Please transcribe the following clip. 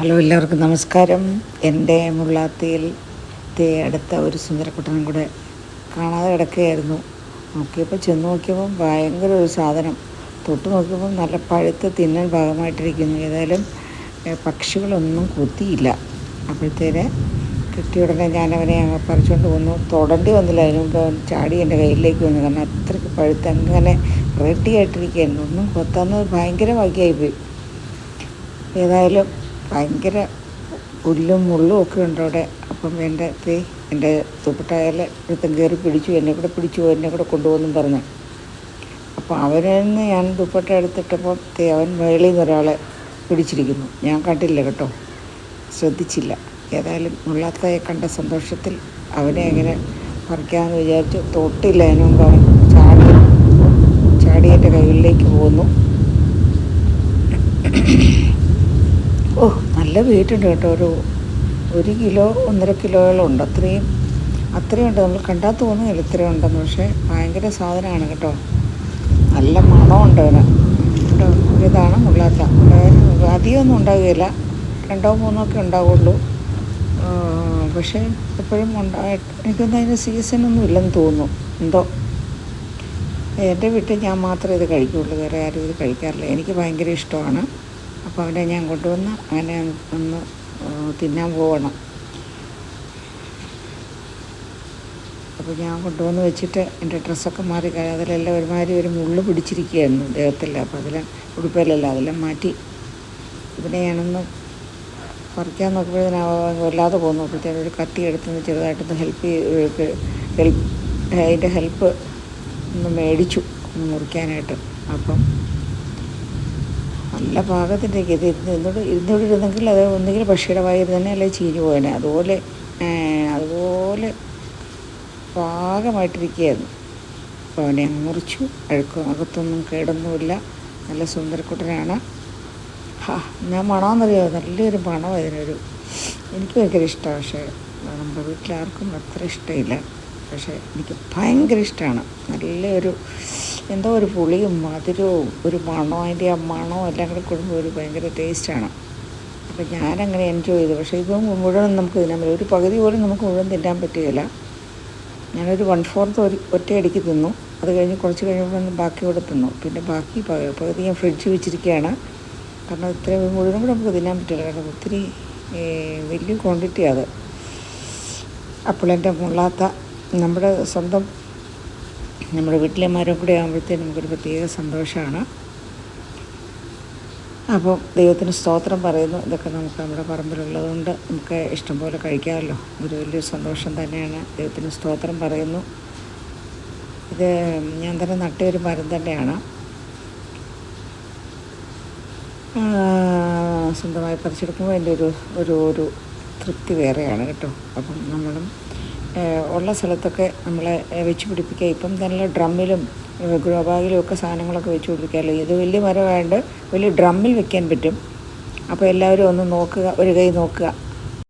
Hello എല്ലാവർക്കും നമസ്കാരം. എന്റെ മുള്ളാത്തിയിൽ തേ അടുത്ത ഒരു സുന്ദരക്കുട്ടനും കൂടെ കാണാതെ കിടക്കുകയായിരുന്നു. നോക്കിയപ്പോൾ ചെന്ന് നോക്കിയപ്പോൾ ഭയങ്കര ഒരു സാധനം. തൊട്ട് നോക്കിയപ്പോൾ നല്ല പഴുത്ത് തിന്നാൻ ഭാഗമായിട്ടിരിക്കുന്നു. ഏതായാലും പക്ഷികളൊന്നും കുത്തിയില്ല. അപ്പോഴത്തേന് കിട്ടിയ ഉടനെ ഞാൻ അവനെ അങ്ങ് പറിച്ചുകൊണ്ട് വന്നു. തൊടേണ്ടി വന്നില്ല. അതിന് മുമ്പ് ചാടി എന്റെ കയ്യിലേക്ക് വന്നു. കാരണം അത്രയ്ക്ക് പഴുത്ത് അങ്ങനെ റെഡി ആയിട്ടിരിക്കുകയായിരുന്നു. ഒന്നും കൊത്താന്നത് ഭയങ്കര ഭാഗ്യമായിപ്പോയി ഏതായാലും ഭയങ്കര പുല്ലും മുള്ളും ഒക്കെ ഉണ്ട് അവിടെ. അപ്പം എന്റെ തേ എന്റെ തുപ്പട്ടായാലെ ഒരുത്തൻ കയറി പിടിച്ചു എന്നെ കൂടെ പിടിച്ചു എന്നെ കൂടെ കൊണ്ടുപോകുന്നു പറഞ്ഞു. അപ്പോൾ നിന്ന് ഞാൻ ദുപ്പട്ട എടുത്തിട്ടപ്പോൾ അവൻ മേളിൽ നിന്ന് ഒരാളെ പിടിച്ചിരിക്കുന്നു. ഞാൻ കണ്ടില്ല കേട്ടോ. ശ്രദ്ധിച്ചില്ല. ഏതായാലും മുള്ളാത്തയെ കണ്ട സന്തോഷത്തിൽ അവനെ എങ്ങനെ പറിക്കാമെന്ന് വിചാരിച്ചു തൊട്ടില്ല അതിനു മുമ്പ് അവൻ. ചാടി ചാടി എന്റെ കൈകളിലേക്ക് പോന്നു ഓ നല്ല വെയിറ്റ് ഉണ്ട് കേട്ടോ. ഒരു ഒരു കിലോ ഒന്നര കിലോയോളം ഉണ്ട്. അത്രയും അത്രയും ഉണ്ട്. നമ്മൾ കണ്ടാൽ തോന്നുന്നില്ല ഇത്രയും ഉണ്ടെന്ന്. പക്ഷേ ഭയങ്കര സാധനമാണ് കേട്ടോ. നല്ല മണമുണ്ട് അതിന്. കേട്ടോ ഇതാണ് മുള്ളാത്ത അധികമൊന്നും ഉണ്ടാകുകയില്ല. രണ്ടോ മൂന്നോ ഒക്കെ ഉണ്ടാവുള്ളൂ. പക്ഷേ എപ്പോഴും ഉണ്ടാ എനിക്കൊന്നും അതിന് സീസണൊന്നും ഇല്ലെന്ന് തോന്നുന്നു. എന്തോ. എന്റെ വീട്ടിൽ ഞാൻ മാത്രമേ ഇത് കഴിക്കുകയുള്ളൂ വേറെ ആരും ഇത് കഴിക്കാറില്ല. എനിക്ക് ഭയങ്കര ഇഷ്ടമാണ്. അപ്പോൾ അവനെ ഞാൻ കൊണ്ടുവന്ന് അങ്ങനെ ഒന്ന് തിന്നാൻ പോവണം. അപ്പോൾ ഞാൻ കൊണ്ടുവന്ന് വെച്ചിട്ട് എന്റെ ഡ്രസ്സൊക്കെ മാറി അതിലെല്ലാം ഒരുമാതിരി ഒരു മുള്ളു പിടിച്ചിരിക്കുകയായിരുന്നു ദേഹത്തില്ല അപ്പോൾ അതിലെ ഉടുപ്പിലല്ല അതെല്ലാം മാറ്റി. ഇവിടെ ഞാനൊന്ന് പറിക്കാൻ നോക്കുമ്പോഴത്തേന് വല്ലാതെ പോകുന്നു അപ്പോഴത്തേനും ഒരു കത്തി എടുത്തുനിന്ന് ചെറുതായിട്ടൊന്ന് ഹെൽപ്പ് ഹെൽപ്പ് അതിന്റെ ഹെൽപ്പ് ഒന്ന് മേടിച്ചു മുറിക്കാനായിട്ട്. അപ്പം നല്ല പാകത്തിന്റെ ഇത് ഇരുന്ന് ഇരുന്നെങ്കിൽ അത് ഒന്നുകിൽ പക്ഷിയുടെ വായിൽ തന്നെ അല്ലെങ്കിൽ ചീഞ്ഞു പോയേനെ. അതുപോലെ അതുപോലെ പാകമായിട്ടിരിക്കുകയായിരുന്നു. അപ്പോൾ അവനെ മുറിച്ചു അഴുക്കും അകത്തൊന്നും കേടൊന്നുമില്ല. നല്ല സുന്ദരക്കുട്ടനാണ്. ഹാ ഞാൻ മണമെന്നറിയോ നല്ലൊരു മണം അതിനൊരു എനിക്ക് ഭയങ്കര ഇഷ്ടമാണ് പക്ഷേ നമ്മുടെ വീട്ടിലാർക്കും അത്ര ഇഷ്ടമില്ല. പക്ഷേ എനിക്ക് ഭയങ്കര ഇഷ്ടമാണ് നല്ലൊരു എന്തോ ഒരു പുളിയും മധുരവും ഒരു മണവും അതിന്റെ ആ മണവും എല്ലാം കൂടെ കൂടുമ്പോൾ ഒരു ഭയങ്കര ടേസ്റ്റാണ്. അപ്പോൾ ഞാനങ്ങനെ എൻജോയ് ചെയ്തു. പക്ഷേ ഇപ്പം മുഴുവൻ നമുക്ക് തിന്നാൻ പറ്റും ഒരു പകുതി പോലും നമുക്ക് മുഴുവൻ തിന്നാൻ പറ്റുകയില്ല. ഞാനൊരു വൺ ഫോർത്ത് ഒരു ഒറ്റയടിക്ക് തിന്നു. അത് കഴിഞ്ഞ് കുറച്ച് കഴിയുമ്പോൾ ബാക്കി കൂടെ തിന്നു. പിന്നെ ബാക്കി പകുതി ഞാൻ ഫ്രിഡ്ജ് വെച്ചിരിക്കുകയാണ്. കാരണം ഇത്രയും മുഴുവനും കൂടെ നമുക്ക് തിന്നാൻ പറ്റില്ല. കാരണം ഒത്തിരി വലിയ ക്വാണ്ടിറ്റി അത്. അപ്പോൾ എന്റെ മുള്ളാത്ത നമ്മുടെ സ്വന്തം നമ്മുടെ വീട്ടിലെ മരം കൂടെ ആകുമ്പോഴത്തേക്കും നമുക്കൊരു പ്രത്യേക സന്തോഷമാണ്. അപ്പോൾ ദൈവത്തിന് സ്തോത്രം പറയുന്നു. ഇതൊക്കെ നമുക്ക് നമ്മുടെ പറമ്പിലുള്ളതുകൊണ്ട് നമുക്ക് ഇഷ്ടംപോലെ കഴിക്കാമല്ലോ. ഒരു വലിയ സന്തോഷം തന്നെയാണ് ദൈവത്തിന് സ്തോത്രം പറയുന്നു. ഇത് ഞാൻ തന്നെ നട്ട ഒരു മരം തന്നെയാണ്. സ്വന്തമായി പറിച്ചെടുക്കുമ്പോൾ അതിന്റെ ഒരു ഒരു ഒരു തൃപ്തി വേറെയാണ് കേട്ടോ. അപ്പം നമ്മളും ഉള്ള സ്ഥലത്തൊക്കെ നമ്മളെ വെച്ച് പിടിപ്പിക്കുക. ഇപ്പം നല്ല ഡ്രമ്മിലും ഗ്രോ ബാഗിലും ഒക്കെ സാധനങ്ങളൊക്കെ വെച്ച് പിടിപ്പിക്കാമല്ലോ. ഇത് വലിയ മരമായതുകൊണ്ട് വലിയ ഡ്രമ്മിൽ വെക്കാൻ പറ്റും. അപ്പോൾ എല്ലാവരും ഒന്ന് നോക്കുക ഒരു കൈ നോക്കുക.